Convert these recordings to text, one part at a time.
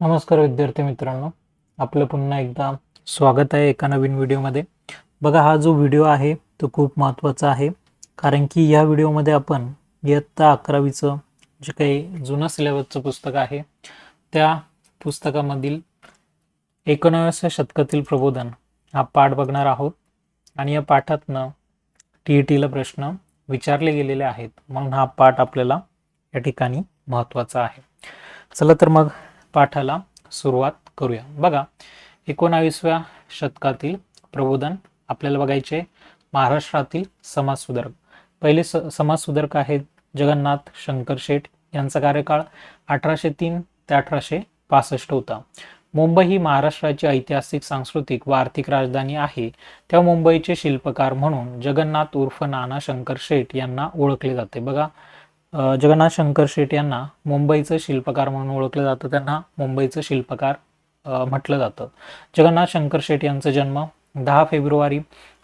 नमस्कार विद्यार्थी मित्रांनो. आपलं पुन्हा एकदा स्वागत आहे एका नवीन व्हिडिओमध्ये. बघा हा जो व्हिडिओ आहे तो खूप महत्त्वाचा आहे. कारण की या व्हिडिओमध्ये आपण इयत्ता अकरावीचं जे काही जुनं सिलेबसचं पुस्तक आहे त्या पुस्तकामधील एकोणाव्याव्या शतकातील प्रबोधन हा पाठ बघणार आहोत. आणि या पाठातनं टी ई टीला प्रश्न विचारले गेलेले आहेत. म्हणून हा पाठ आपल्याला या ठिकाणी महत्त्वाचा आहे. चला तर मग पाठाला सुरुवात करूया. बघा एकोणावीसव्या शतकातील प्रबोधन आपल्याला बघायचे महाराष्ट्रातील समाजसुधारक. पहिले स समाजसुधारक आहेत जगन्नाथ शंकर शेठ यांचा कार्यकाळ अठराशे तीन ते अठराशे पासष्ट होता. मुंबई ही महाराष्ट्राची ऐतिहासिक सांस्कृतिक व आर्थिक राजधानी आहे. त्या मुंबईचे शिल्पकार म्हणून जगन्नाथ उर्फ नाना शंकर शेठ यांना ओळखले जाते. बघा जगन्नाथ शंकर शेट यांना मुंबईचं शिल्पकार म्हणून ओळखलं जातं. त्यांना मुंबईचं शिल्पकार म्हटलं जातं. जगन्नाथ शंकर शेट यांचा जन्म दहा फेब्रुवारी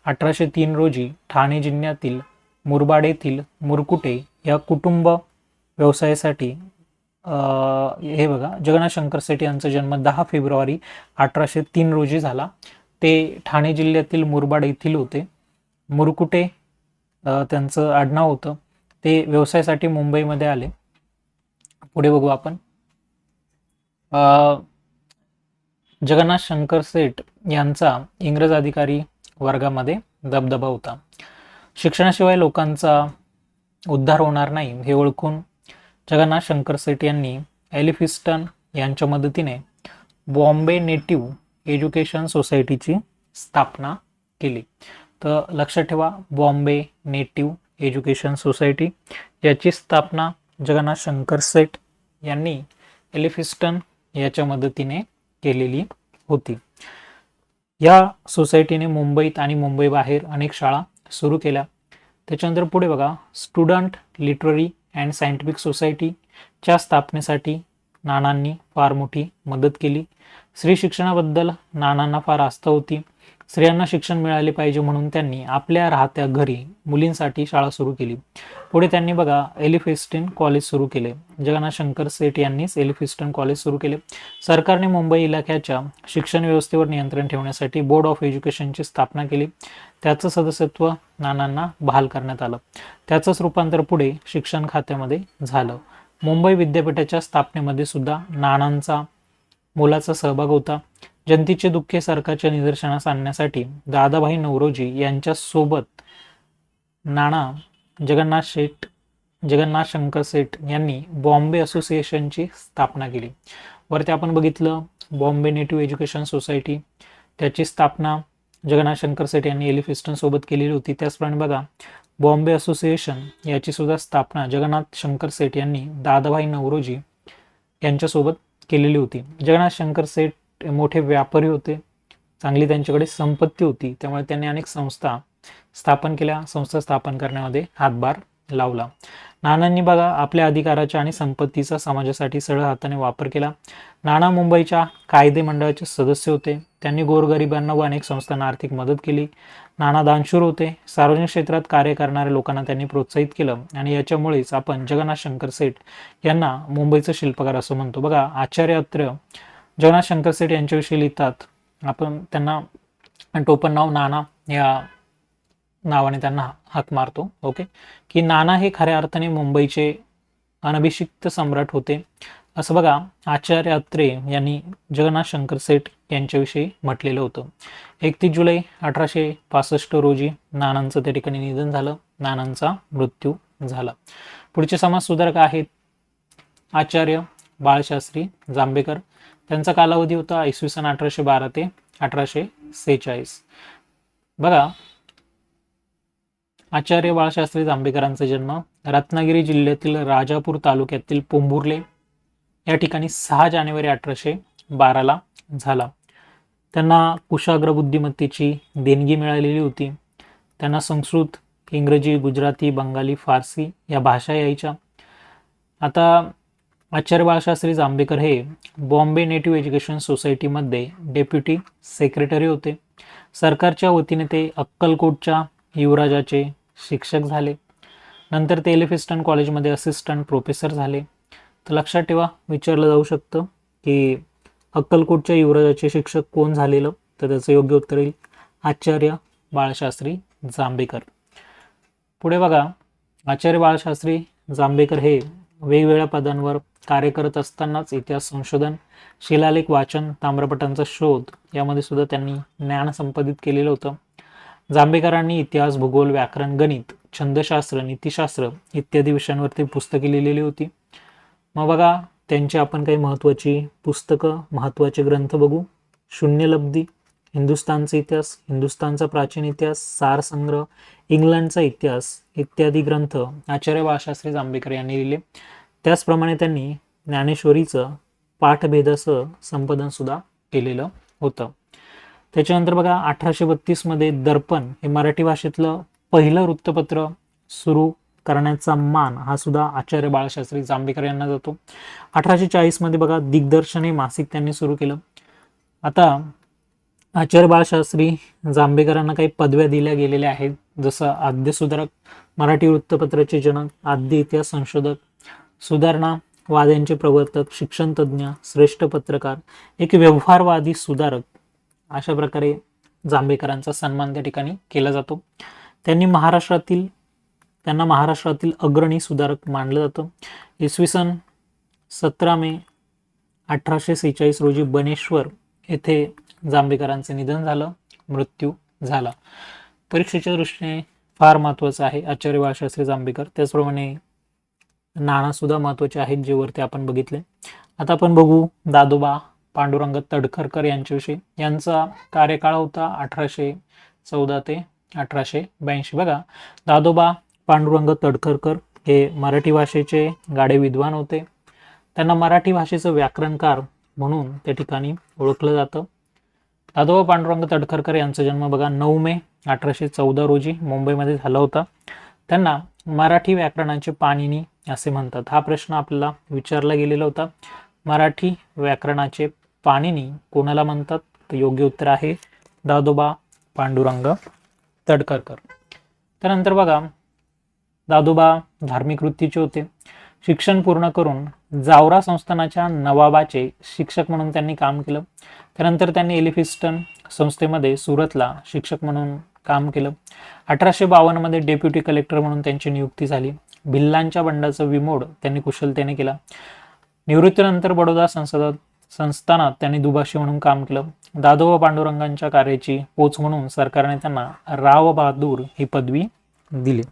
अठराशे तीन रोजी ठाणे जिल्ह्यातील मुरबाड येथील मुरकुटे या कुटुंब व्यवसायासाठी हे बघा जगन्नाथ शंकर शेट यांचा जन्म दहा फेब्रुवारी अठराशे तीन रोजी झाला. ते ठाणे जिल्ह्यातील मुरबाड येथील होते. मुरकुटे त्यांचं आडनाव होतं ते व्यवसायासाठी मुंबईमध्ये आले. पुढे बघू आपण. जगन्नाथ शंकर सेठ यांचा इंग्रज अधिकारी वर्गामध्ये दबदबा होता. शिक्षणाशिवाय लोकांचा उद्धार होणार नाही हे ओळखून जगन्नाथ शंकर सेठ यांनी एलिफिस्टन यांच्या मदतीने बॉम्बे नेटिव्ह एज्युकेशन सोसायटीची स्थापना केली. तर लक्षात ठेवा बॉम्बे नेटिव्ह एज्युकेशन सोसायटी याची स्थापना जगन्नाथ शंकर सेठ यांनी एलिफिस्टन याच्या मदतीने केलेली होती. या सोसायटीने मुंबईत आणि मुंबईबाहेर अनेक शाळा सुरू केल्या. त्याच्यानंतर पुढे बघा स्टुडंट लिटररी अँड सायंटिफिक सोसायटीच्या स्थापनेसाठी नानांनी फार मोठी मदत केली. स्त्री शिक्षणाबद्दल नानांना फार आस्था होती. स्त्रियांना शिक्षण मिळाले पाहिजे म्हणून त्यांनी आपल्या राहत्या घरी मुलींसाठी शाळा सुरू केली. पुढे त्यांनी बघा एलिफिस्टन कॉलेज सुरू केले. जगन्नाथ शंकर सेठ यांनीच एलिफिस्टन कॉलेज सुरू केले. सरकारने मुंबई इलाख्याच्या शिक्षण व्यवस्थेवर नियंत्रण ठेवण्यासाठी बोर्ड ऑफ एज्युकेशनची स्थापना केली. त्याचं सदस्यत्व नानांना बहाल करण्यात आलं. त्याचंच रूपांतर पुढे शिक्षण खात्यामध्ये झालं. मुंबई विद्यापीठाच्या स्थापनेमध्ये सुद्धा नानांचा मोलाचा सहभाग होता. जनतेचे दुःखे सरकारच्या निदर्शनास आणण्यासाठी दादाभाई नवरोजी यांच्या सोबत नाना जगन्नाथ शेठ जगन्नाथ शंकर सेठ यांनी बॉम्बे असोसिएशनची स्थापना केली. वरती आपण बघितलं बॉम्बे नेटिव्ह एज्युकेशन सोसायटी त्याची स्थापना जगन्नाथ शंकर सेठ यांनी एलिफिस्टन सोबत केलेली होती. त्याचप्रमाणे बघा बॉम्बे असोसिएशन याची सुद्धा स्थापना जगन्नाथ शंकर सेठ यांनी दादाभाई नवरोजी यांच्यासोबत केलेली होती. जगन्नाथ शंकर सेठ मोठे व्यापारी होते. चांगली त्यांच्याकडे संपत्ती होती. त्यामुळे त्यांनी अनेक संस्था स्थापन केल्या. संस्था स्थापन करण्यामध्ये हातभार लावला. नानांनी बघा आपल्या अधिकाराच्या आणि संपत्तीचा समाजासाठी सरळ हाताने वापर केला. नाना मुंबईच्या कायदे मंडळाचे सदस्य होते. त्यांनी गोरगरिबांना व अनेक संस्थांना आर्थिक मदत केली. नाना दानशूर होते. सार्वजनिक क्षेत्रात कार्य करणाऱ्या लोकांना त्यांनी प्रोत्साहित केलं आणि याच्यामुळेच आपण जगन्नाथ शंकर सेठ यांना मुंबईचं शिल्पकार असं म्हणतो. बघा आचार्य अत्र जगन्नाथ शंकर सेठ यांच्याविषयी लिहितात. आपण त्यांना टोपण नाव नाना या नावाने त्यांना हाक मारतो. ओके की नाना हे खऱ्या अर्थाने मुंबईचे अनभिषिक्त सम्राट होते. असं बघा आचार्य अत्रे यांनी जगन्नाथ शंकर सेठ यांच्याविषयी म्हटलेलं होतं. एकतीस जुलै अठराशे पासष्ट रोजी नानांचं त्या ठिकाणी निधन झालं. नानांचा मृत्यू झाला. पुढचे समाजसुधारक आहेत आचार्य बाळशास्त्री जांभेकर त्यांचा कालावधी होता इसवी सन अठराशे बारा ते अठराशे सेहेचाळीस. बघा आचार्य बाळशास्त्री जांभेकरांचा जन्म रत्नागिरी जिल्ह्यातील राजापूर तालुक्यातील पोंभुर्ले या ठिकाणी सहा जानेवारी अठराशे बाराला झाला. त्यांना कुशाग्र बुद्धिमत्तेची देणगी मिळालेली होती. त्यांना संस्कृत इंग्रजी गुजराती बंगाली फारसी या भाषा यायच्या. आता आचार्य बाळशास्त्री जांभेकर हे बॉम्बे नेटिव्ह एज्युकेशन सोसायटीमध्ये डेप्युटी सेक्रेटरी होते. सरकारच्या वतीने ते अक्कलकोटच्या युवराजाचे शिक्षक झाले. नंतर ते एलिफिस्टन कॉलेजमध्ये असिस्टंट प्रोफेसर झाले. तर लक्षात ठेवा विचारलं जाऊ शकतं की अक्कलकोटच्या युवराजाचे शिक्षक कोण झालेलं? तर त्याचं योग्य उत्तर येईल आचार्य बाळशास्त्री जांभेकर. पुढे बघा आचार्य बाळशास्त्री जांभेकर हे वेगवेगळ्या पदांवर कार्य करत असतानाच इतिहास संशोधन शिलालेख वाचन ताम्रपटांचा शोध यामध्ये सुद्धा त्यांनी ज्ञान संपादित केलेलं होतं. जांभेकरांनी इतिहास भूगोल व्याकरण गणित छंदशास्त्र नीतिशास्त्र इत्यादी विषयांवरती पुस्तके लिहिलेली होती. मग बघा त्यांची आपण काही महत्त्वाची पुस्तकं महत्त्वाचे ग्रंथ बघू. शून्यलब्धी हिंदुस्थानचा इतिहास हिंदुस्थानचा प्राचीन इतिहास सारसंग्रह इंग्लंडचा इतिहास इत्यादी ग्रंथ आचार्य बाळशास्त्री जांभेकर यांनी लिहिले. त्याचप्रमाणे त्यांनी ज्ञानेश्वरीचं पाठभेदासह संपादनसुद्धा केलेलं होतं. त्याच्यानंतर बघा अठराशे बत्तीसमध्ये दर्पण हे मराठी भाषेतलं पहिलं वृत्तपत्र सुरू करण्याचा मान हा सुद्धा आचार्य बाळशास्त्री जांभेकर यांना जातो. अठराशे चाळीसमध्ये बघा दिग्दर्शन हे मासिक त्यांनी सुरू केलं. आता आचार्य बाळशास्त्री जांभेकरांना काही पदव्या दिल्या गेलेल्या आहेत. जसं आद्य सुधारक मराठी वृत्तपत्राचे जनक आद्य इतिहास संशोधक सुधारणा वाद्यांचे प्रवर्तक शिक्षणतज्ज्ञ श्रेष्ठ पत्रकार एक व्यवहारवादी सुधारक अशा प्रकारे जांभेकरांचा सन्मान त्या ठिकाणी केला जातो. त्यांनी महाराष्ट्रातील त्यांना महाराष्ट्रातील अग्रणी सुधारक मानलं जातं. इसवी सन सतरा मे अठराशे सेहेचाळीस रोजी बनेश्वर येथे जांभेकरांचे निधन झालं मृत्यू झाला. परीक्षेच्या दृष्टीने फार महत्त्वाचं आहे आचार्य बाळशास्त्री जांभेकर. त्याचप्रमाणे नाणं सुद्धा महत्त्वाचे आहेत जे वरती आपण बघितले. आता आपण बघू दादोबा पांडुरंग तडखरकर यांच्याविषयी. यांचा कार्यकाळ होता अठराशे चौदा ते अठराशे ब्याऐंशी. बघा दादोबा पांडुरंग तडखरकर हे मराठी भाषेचे गाडे विद्वान होते. त्यांना मराठी भाषेचं व्याकरणकार म्हणून त्या ठिकाणी ओळखलं जातं. दादोबा पांडुरंग तडखरकर यांचा जन्म बघा नऊ मे अठराशे चौदा रोजी मुंबईमध्ये झाला होता. त्यांना मराठी व्याकरणाचे पाणिनी असे म्हणतात. हा प्रश्न आपल्याला विचारला गेलेला होता. मराठी व्याकरणाचे पाणिनी कोणाला म्हणतात? तर योग्य उत्तर आहे दादोबा पांडुरंग तडकरकर. त्यानंतर बघा दादोबा धार्मिक वृत्तीचे होते. शिक्षण पूर्ण करून जावरा संस्थानाच्या नवाबाचे शिक्षक म्हणून त्यांनी काम केलं. त्यानंतर त्यांनी एलिफिस्टन संस्थेमध्ये सुरतला शिक्षक म्हणून काम केलं. अठराशे बावन्नमध्ये डेप्युटी कलेक्टर म्हणून त्यांची नियुक्ती झाली. भिल्लांच्या बंडाचं विमोड त्यांनी कुशलतेने केला. निवृत्तीनंतर बडोदा संसदात संस्थानात त्यांनी दुभाषी म्हणून काम केलं. दादोबा पांडुरंगांच्या कार्याची पोच म्हणून सरकारने त्यांना राव बहादूर ही पदवी दिली.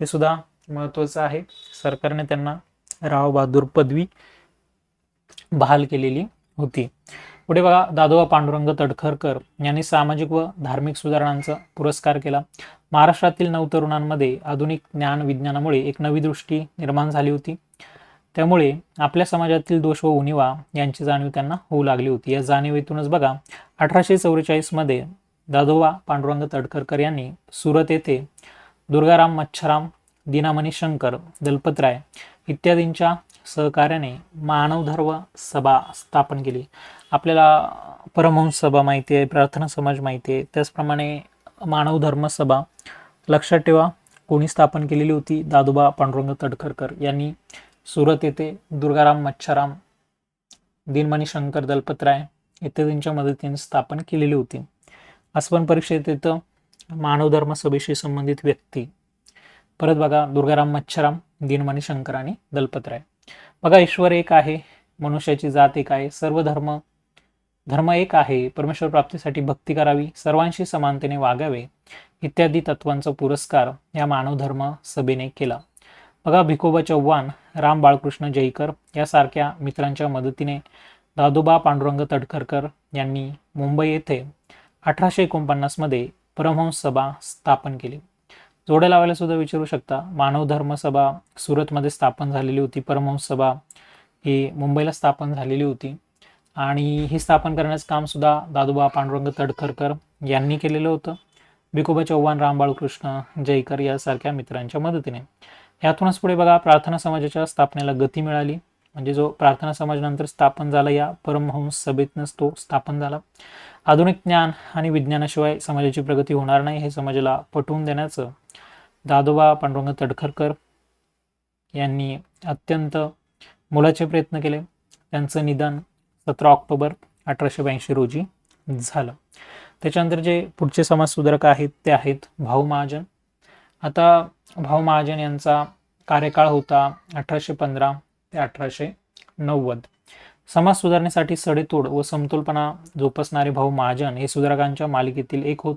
ते सुद्धा महत्वाचं आहे. सरकारने त्यांना राव बहादूर पदवी बहाल केलेली होती. पुढे बघा दादोबा पांडुरंग तडखरकर यांनी सामाजिक व धार्मिक सुधारणांचा पुरस्कार केला. महाराष्ट्रातील नऊ तरुणांमध्ये आधुनिक ज्ञान विज्ञानामुळे एक नवी दृष्टी निर्माण झाली होती. त्यामुळे आपल्या समाजातील दोष व उणिवा यांची जाणीव त्यांना होऊ लागली होती. या जाणीवेतूनच बघा अठराशे चौवेचाळीसमध्ये दादोबा पांडुरंग तडकरकर यांनी सुरत येथे दुर्गाराम मच्छराम दिनामणी शंकर दलपतराय इत्यादींच्या सहकार्याने मानवधर्म सभा स्थापन केली. आपल्याला परमहंस सभा माहिती आहे प्रार्थना समाज माहिती आहे. त्याचप्रमाणे मानव धर्म सभा लक्षात ठेवा कोणी स्थापन केलेली होती दादोबा पांडुरंग तडखरकर यांनी. सुरत येथे दुर्गाराम मच्छाराम दिनमणी शंकर दलपतराय इत्यादींच्या मदतीने स्थापन केलेली होती. आसवन परीक्षेत येतं मानव धर्म सभेशी संबंधित व्यक्ती. परत बघा दुर्गाराम मच्छाराम दिनमणी शंकर आणि दलपतराय. बघा ईश्वर एक आहे मनुष्याची जात एक आहे सर्व धर्म धर्म एक आहे परमेश्वर प्राप्तीसाठी भक्ती करावी सर्वांशी समानतेने वागावे इत्यादी तत्वांचा पुरस्कार या मानवधर्म सभेने केला. बघा भिकोबा चव्हाण राम बाळकृष्ण जयकर यासारख्या मित्रांच्या मदतीने दादोबा पांडुरंग तडखरकर यांनी मुंबई येथे अठराशे एकोणपन्नासमध्ये परमहंस सभा स्थापन केली. जोड्या लावायला सुद्धा विचारू शकता मानव धर्म सभा सुरतमध्ये स्थापन झालेली होती परमहंस सभा ही मुंबईला स्थापन झालेली होती. आणि ही स्थापन करण्याचं कामसुद्धा दादोबा पांडुरंग तडखरकर यांनी केलेलं होतं. भिकोबा चव्हाण रामबाळकृष्ण जयकर यासारख्या मित्रांच्या मदतीने. यातूनच पुढे बघा प्रार्थना समाजाच्या स्थापनेला गती मिळाली. म्हणजे जो प्रार्थना समाज नंतर स्थापन झाला या परमहंस सभेतनच तो स्थापन झाला. आधुनिक ज्ञान आणि विज्ञानाशिवाय समाजाची प्रगती होणार नाही हे समाजाला पटवून देण्याचं दादोबा पांडुरंग तडखरकर यांनी अत्यंत मोलाचे प्रयत्न केले. त्यांचं निधन सतरा ऑक्टोबर अठराशे ब्याऐंशी रोजी झालं. त्याच्यानंतर जे पुढचे समाजसुधारक आहेत ते आहेत भाऊ महाजन. आता भाऊ महाजन यांचा कार्यकाळ होता अठराशे पंधरा ते अठराशे नव्वद. समाज सुधारणेसाठी सडेतोड व समतोलपणा जोपासणारे भाऊ महाजन हे सुधारकांच्या मालिकेतील एक होत.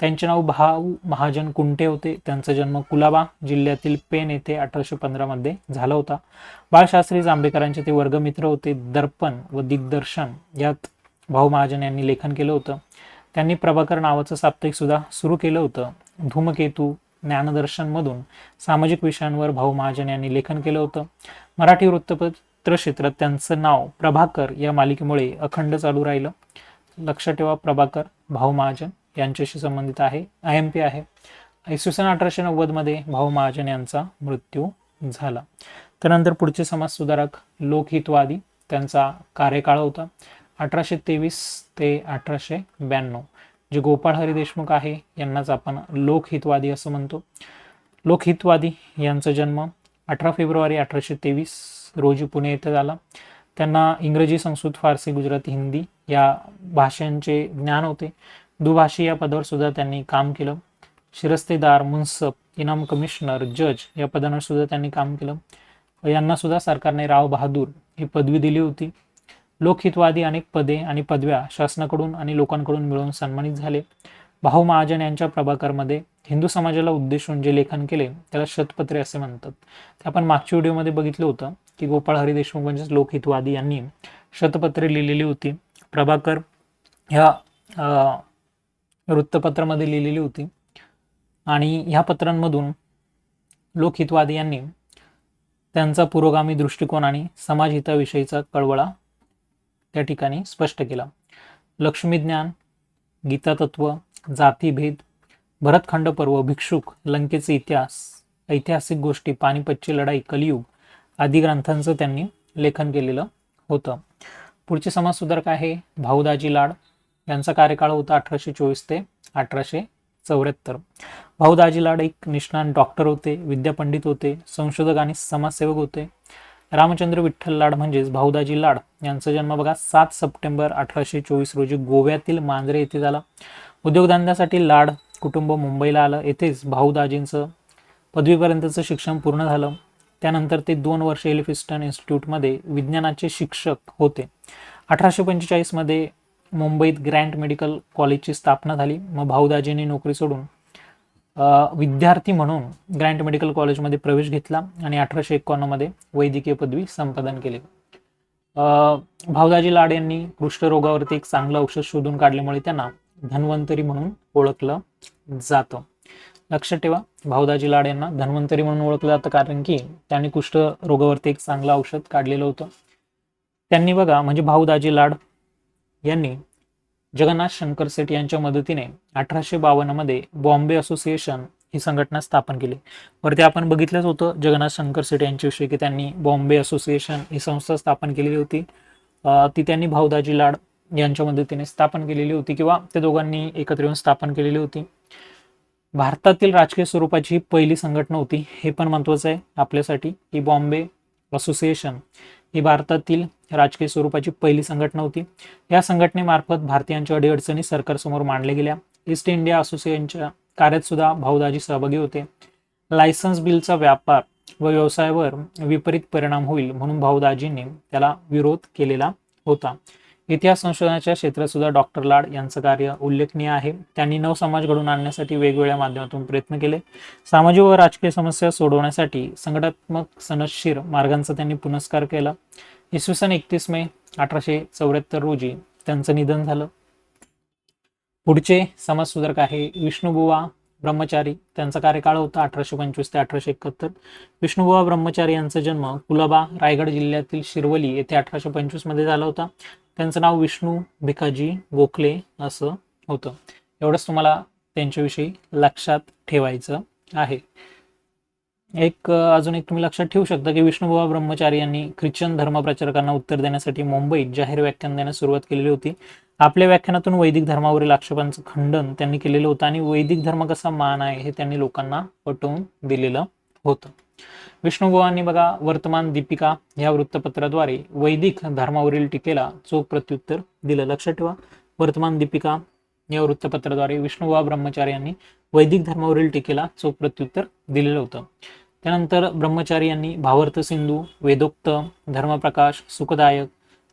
त्यांचे नाव भाऊ महाजन कुंटे होते. त्यांचा जन्म कुलाबा जिल्ह्यातील पेन येथे अठराशे पंधरामध्ये झाला होता. बाळशास्त्री जांभेकरांचे ते वर्गमित्र होते. दर्पण व दिग्दर्शन यात भाऊ महाजन यांनी लेखन केलं होतं. त्यांनी प्रभाकर नावाचं साप्ताहिक सुद्धा सुरू केलं होतं. धूमकेतू ज्ञानदर्शनमधून सामाजिक विषयांवर भाऊ महाजन यांनी लेखन केलं होतं. मराठी वृत्तपत्र चित्रक्षेत्रात त्यांचं नाव प्रभाकर या मालिकेमुळे अखंड चालू राहिलं. लक्षात ठेवा प्रभाकर भाऊ महाजन यांच्याशी संबंधित आहे आय एम पी आहे. इसवी सन अठराशे नव्वदमध्ये भाऊ महाजन यांचा मृत्यू झाला. त्यानंतर पुढचे समाजसुधारक लोकहितवादी त्यांचा कार्यकाळ होता. अठराशे तेवीस ते अठराशे ब्याण्णव. जे गोपाळ हरी देशमुख आहे यांनाच आपण लोकहितवादी असं म्हणतो. लोकहितवादी यांचा जन्म अठरा फेब्रुवारी अठराशे तेवीस रोजी पुणे येथे झाला. त्यांना इंग्रजी संस्कृत फारसी गुजराती हिंदी या भाषांचे ज्ञान होते. दुभाषी या पदावर सुद्धा त्यांनी काम केलं. शिरस्तेदार मुन्सप इनाम कमिशनर जज या पदांवर सुद्धा त्यांनी काम केलं. यांना सुद्धा सरकारने राव बहादूर ही पदवी दिली होती. लोकहितवादी अनेक पदे आणि पदव्या शासनाकडून आणि लोकांकडून मिळवून सन्मानित झाले. भाऊ महाजन यांच्या प्रभाकरमध्ये हिंदू समाजाला उद्देशून जे लेखन केले त्याला शतपत्रे असे म्हणतात. ते आपण मागच्या व्हिडिओमध्ये बघितलं होतं की गोपाळ हरी देशमुख म्हणजेच लोकहितवादी यांनी शतपत्रे लिहिलेली होती. प्रभाकर ह्या वृत्तपत्रामध्ये लिहिलेली होती. आणि ह्या पत्रांमधून लोकहितवादी यांनी त्यांचा पुरोगामी दृष्टिकोन आणि समाजहिताविषयीचा कळवळा त्या ठिकाणी स्पष्ट केला. लक्ष्मीज्ञान गीतातत्व जातीभेद भरतखंड पर्व भिक्षुक लंकेचे इतिहास ऐतिहासिक गोष्टी पानिपतची लढाई कलियुग आदी ग्रंथांचं त्यांनी लेखन केलेलं होतं. पुढचे समाजसुधारक आहे भाऊदाजी लाड. यांचा कार्यकाळ होता अठराशे चोवीस ते अठराशे चौऱ्याहत्तर. भाऊदाजी लाड एक निष्णात डॉक्टर होते विद्यापंडित होते संशोधक आणि समाजसेवक होते. रामचंद्र विठ्ठल लाड म्हणजेच भाऊदाजी लाड यांचा जन्म बघा सात सप्टेंबर अठराशे चोवीस रोजी गोव्यातील मांजरे येथे झाला. उद्योगधंद्यासाठी लाड कुटुंब मुंबईला आलं येथेच भाऊदाजींचं पदवीपर्यंतचं शिक्षण पूर्ण झालं. त्यानंतर ते दोन वर्ष एलिफिस्टन इन्स्टिट्यूटमध्ये विज्ञानाचे शिक्षक होते. अठराशे पंचेचाळीसमध्ये मुंबईत ग्रँट मेडिकल कॉलेजची स्थापना झाली. मग भाऊदाजींनी नोकरी सोडून विद्यार्थी म्हणून ग्रँट मेडिकल कॉलेजमध्ये प्रवेश घेतला आणि अठराशे एकोणमध्ये वैद्यकीय पदवी संपादन केली. भाऊदाजी लाड यांनी कुष्ठरोगावरती एक चांगलं औषध शोधून काढल्यामुळे त्यांना धन्वंतरी म्हणून ओळखलं जातं. लक्षात ठेवा भाऊदाजी लाड यांना धन्वंतरी म्हणून ओळखलं जातं कारण की त्यांनी कुष्ठरोगावरती एक चांगलं औषध काढलेलं होतं. त्यांनी बघा म्हणजे भाऊदाजी लाड यांनी जगन्नाथ शंकर सेठ यांच्या मदतीने अठराशे बावन्नमध्ये बॉम्बे असोसिएशन ही संघटना स्थापन केली. वरती आपण बघितलंच होतं जगन्नाथ शंकर सेठ यांच्याविषयी की त्यांनी बॉम्बे असोसिएशन ही संस्था स्थापन केलेली होती. ती त्यांनी भाऊदाजी लाड यांच्या मदतीने स्थापन केलेली होती किंवा ते दोघांनी एकत्र येऊन स्थापन केलेली होती. भारतातील राजकीय स्वरूपाची ही पहिली संघटना होती हे पण महत्वाचं आहे आपल्यासाठी. की बॉम्बे असोसिएशन ही भारतातील राजकीय स्वरूपाची पहिली संघटना होती. या संघटनेमार्फत भारतीयांच्या अडीअडचणी सरकारसमोर मांडल्या गेल्या. ईस्ट इंडिया असोसिएशनच्या कार्यात सुद्धा भाऊदाजी सहभागी होते. लायसन्स बिलचा व्यापार व व्यवसायावर विपरीत परिणाम होईल म्हणून भाऊदाजींनी त्याला विरोध केलेला होता. इतिहास संशोधनाच्या क्षेत्रात सुद्धा डॉक्टर लाड यांचं कार्य उल्लेखनीय आहे. त्यांनी नवसमाज घडवून आणण्यासाठी वेगवेगळ्या माध्यमातून प्रयत्न केले. सामाजिक व राजकीय समस्या सोडवण्यासाठी संघटनात्मक सनशीर मार्गांचा त्यांनी पुनस्कार केला. इसवी सन एकतीस मे अठराशे चौऱ्याहत्तर रोजी त्यांचं निधन झालं. पुढचे समाजसुधारक आहे विष्णुबुवा ब्रह्मचारी. त्यांचा कार्यकाळ होता अठराशे पंचवीस ते अठराशे एकाहत्तर. विष्णुबुवा ब्रह्मचारी यांचा जन्म कुलाबा रायगड जिल्ह्यातील शिरवली येथे अठराशे पंचवीसमध्ये झाला होता. त्यांचं नाव विष्णू भिकाजी गोखले असं होतं. एवढंच तुम्हाला त्यांच्याविषयी लक्षात ठेवायचं आहे. एक अजून एक तुम्ही लक्षात ठेवू शकता की विष्णुबुवा ब्रह्मचारी यांनी ख्रिश्चन धर्मप्रचारकांना उत्तर देण्यासाठी मुंबईत जाहीर व्याख्यान देण्यास सुरुवात केलेली होती. आपल्या व्याख्यानातून वैदिक धर्मावरील आक्षेपांचं खंडन त्यांनी केलेलं होतं आणि वैदिक धर्म कसा मान आहे हे त्यांनी लोकांना पटवून दिलेलं होतं. विष्णुबुवांनी बघा वर्तमान दीपिका या वृत्तपत्राद्वारे वैदिक धर्मावरील टीकेला चोख प्रत्युत्तर दिलं. लक्षात ठेवा वर्तमान दीपिका या वृत्तपत्राद्वारे विष्णुबुवा ब्रह्मचारी यांनी वैदिक धर्मावरील टीकेला चोख प्रत्युत्तर दिलेलं होतं. त्यानंतर ब्रह्मचारी यांनी भावार्थ सिंधू वेदोक्त धर्मप्रकाश सुखदायक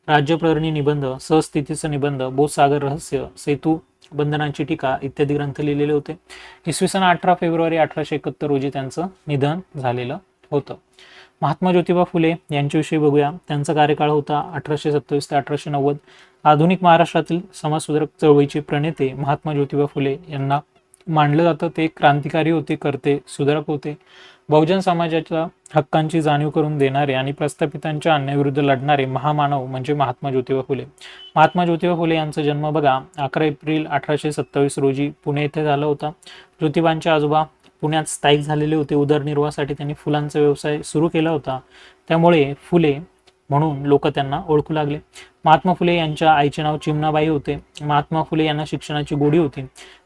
राज्यप्रहरणी निबंध सहस्थितीचं निबंध बोधसागर रहस्य सेतू बंधनांची टीका इत्यादी ग्रंथ लिहिलेले होते. इसवी सन अठरा फेब्रुवारी अठराशे एकाहत्तर रोजी त्यांचं निधन झालेलं होतं. महात्मा ज्योतिबा फुले यांच्याविषयी बघूया. त्यांचा कार्यकाळ होता अठराशे सत्तावीस ते अठराशे नव्वद. आधुनिक महाराष्ट्रातील समाजसुधारक चळवळीचे प्रणेते महात्मा ज्योतिबा फुले यांना मानलं जातं. ते क्रांतिकारी होते करते सुधारक होते. बहुजन समाजाच्या हक्कांची जाणीव करून देणारे आणि प्रस्थापितांच्या अन्यायाविरुद्ध लढणारे महामानव म्हणजे महात्मा ज्योतिबा फुले. महात्मा ज्योतिबा फुले यांचा जन्म बघा अकरा एप्रिल अठराशे सत्तावीस रोजी पुणे येथे झाला होता. ज्योतिबांचे आजोबा पुण्यात स्थायिक झालेले होते. उदरनिर्वाहासाठी त्यांनी फुलांचा व्यवसाय सुरू केला होता. त्यामुळे फुले म्हणून लोक त्यांना ओळखू लागले. महात्मा फुले यांच्या आईचे नाव चिमणाबाई होते. महात्मा फुले यांना शिक्षणाची गोडी होती.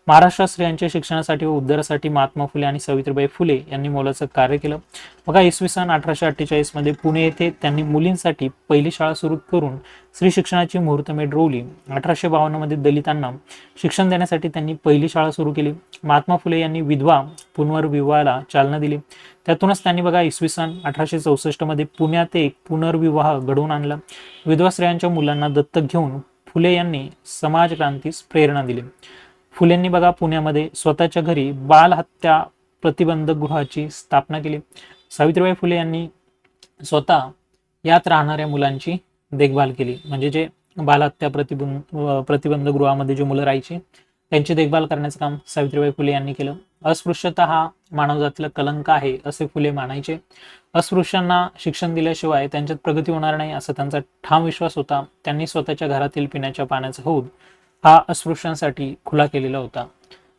महाराष्ट्रात स्त्रियांच्या शिक्षणासाठी व उद्धारासाठी महात्मा फुले आणि सावित्रीबाई फुले यांनी मोलाचं कार्य केलं. बघा इसवी सन अठराशे अठ्ठेचाळीसमध्ये पुणे येथे त्यांनी मुलींसाठी पहिली शाळा सुरू करून स्त्री शिक्षणाची मुहूर्तमेढ रोवली. अठराशे बावन्नमध्ये दलितांना शिक्षण देण्यासाठी त्यांनी पहिली शाळा सुरू केली. महात्मा फुले यांनी विधवा पुनर्विवाहाला चालना दिली. त्यातूनच त्यांनी बघा इसवी सन अठराशे चौसष्टमध्ये पुण्यात एक पुनर्विवाह घडवून आणला. विधवा स्त्रियांच्या मुलांना दत्तक घेऊन फुले यांनी समाज क्रांतीस प्रेरणा दिली. फुलेंनी बघा पुण्यामध्ये स्वतःच्या घरी बालहत्या प्रतिबंधक गृहाची स्थापना केली. सावित्रीबाई फुले यांनी स्वतः यात राहणाऱ्या मुलांची देखभाल केली. म्हणजे जे बालहत्या प्रतिबंध प्रतिबंध गृहामध्ये जे मुलं राहायची त्यांची देखभाल करण्याचं काम सावित्रीबाई फुले यांनी केलं. अस्पृश्यता हा मानवजातीला कलंक आहे असे फुले मानायचे. अस्पृश्यांना शिक्षण दिल्याशिवाय त्यांच्यात प्रगती होणार नाही असा त्यांचा ठाम विश्वास होता. त्यांनी स्वतःच्या घरातील पिण्याच्या पाण्याचा हौद हा अस्पृश्यांसाठी खुला केलेला होता.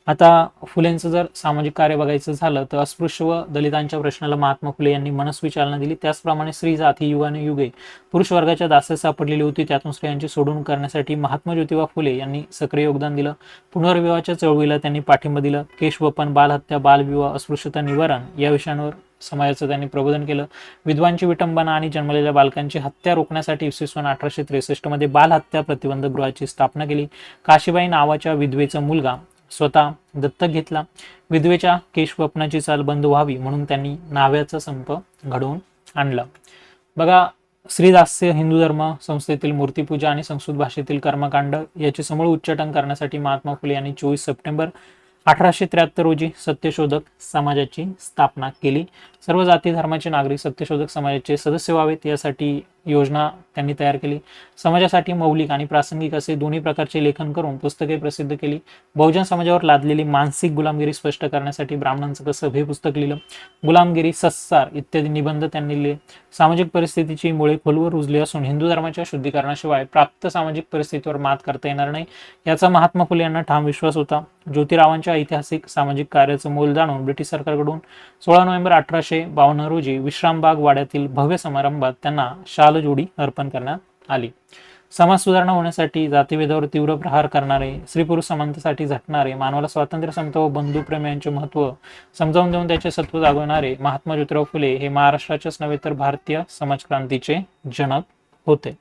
आता फुलेंचं जर सामाजिक कार्य बघायचं झालं तर अस्पृश्य व दलितांच्या प्रश्नाला महात्मा फुले यांनी मनस्वी चालना दिली. त्याचप्रमाणे स्त्री जाती युगाने युगे पुरुष वर्गाच्या दास्यात सापडलेली होती. त्यातून स्त्रियांची सोडवणूक करण्यासाठी महात्मा ज्योतिबा फुले यांनी सक्रिय योगदान दिलं. पुनर्विवाहाच्या चळवळीला त्यांनी पाठिंबा दिला. केशवपन बालहत्या बालविवाह अस्पृश्यता निवारण या विषयांवर समाजाचं त्यांनी प्रबोधन केलं. विधवांची विटंबना आणि जन्मलेल्या बालकांची हत्या रोखण्यासाठी इसवी सन अठराशे त्रेसष्टमध्ये बालहत्या प्रतिबंध गृहाची स्थापना केली. काशीबाई नावाच्या विधवेचा मुलगा स्वतः दत्तक घेतला. विधवेच्या केशवपनाची चाल बंद व्हावी म्हणून त्यांनी नाव्याचा संप घडवून आणला. बघा श्रीदास्य हिंदू धर्म संस्थेतील मूर्तीपूजा आणि संस्कृत भाषेतील कर्मकांड याचे समूळ उच्चाटन करण्यासाठी महात्मा फुले यांनी चोवीस सप्टेंबर अठराशे त्र्याहत्तर रोजी सत्यशोधक समाजाची स्थापना केली. सर्व जाती धर्माचे नागरिक सत्यशोधक समाजाचे सदस्य व्हावेत यासाठी योजना त्यांनी तयार केली. समाजासाठी मौलिक आणि प्रासंगिक असे दोन्ही प्रकारचे लेखन करून पुस्तके प्रसिद्ध केली. बहुजन समाजावर लादलेली मानसिक गुलामगिरी स्पष्ट करण्यासाठी ब्राह्मणांचं कसं हे पुस्तक लिहिलं? गुलामगिरी सत्सार इत्यादी निबंध त्यांनी लिहिले. सामाजिक परिस्थितीची मुळे खोलवर रुजली असून हिंदू धर्माच्या शुद्धीकरणाशिवाय प्राप्त सामाजिक परिस्थितीवर मात करता येणार नाही. याचा महात्मा फुले यांना ठाम विश्वास होता. ज्योतिरावांच्या ऐतिहासिक सामाजिक कार्याचं मोल जाणून ब्रिटिश सरकारकडून सोळा नोव्हेंबर अठराशे बावन्न रोजी विश्रामबाग वाड्यातील भव्य समारंभात त्यांना शाल शालजोडी अर्पण करण्यात आली. समाज सुधारणा होण्यासाठी जातीभेदावर तीव्र प्रहार करणारे स्त्री पुरुष समानतेसाठी झटणारे मानवाला स्वातंत्र्य समता व बंधुप्रेम यांचे महत्त्व समजावून देऊन त्याचे सत्व जागवणारे महात्मा ज्योतिराव फुले हे महाराष्ट्राच्याच नव्हे तर भारतीय समाजक्रांतीचे जनक होते.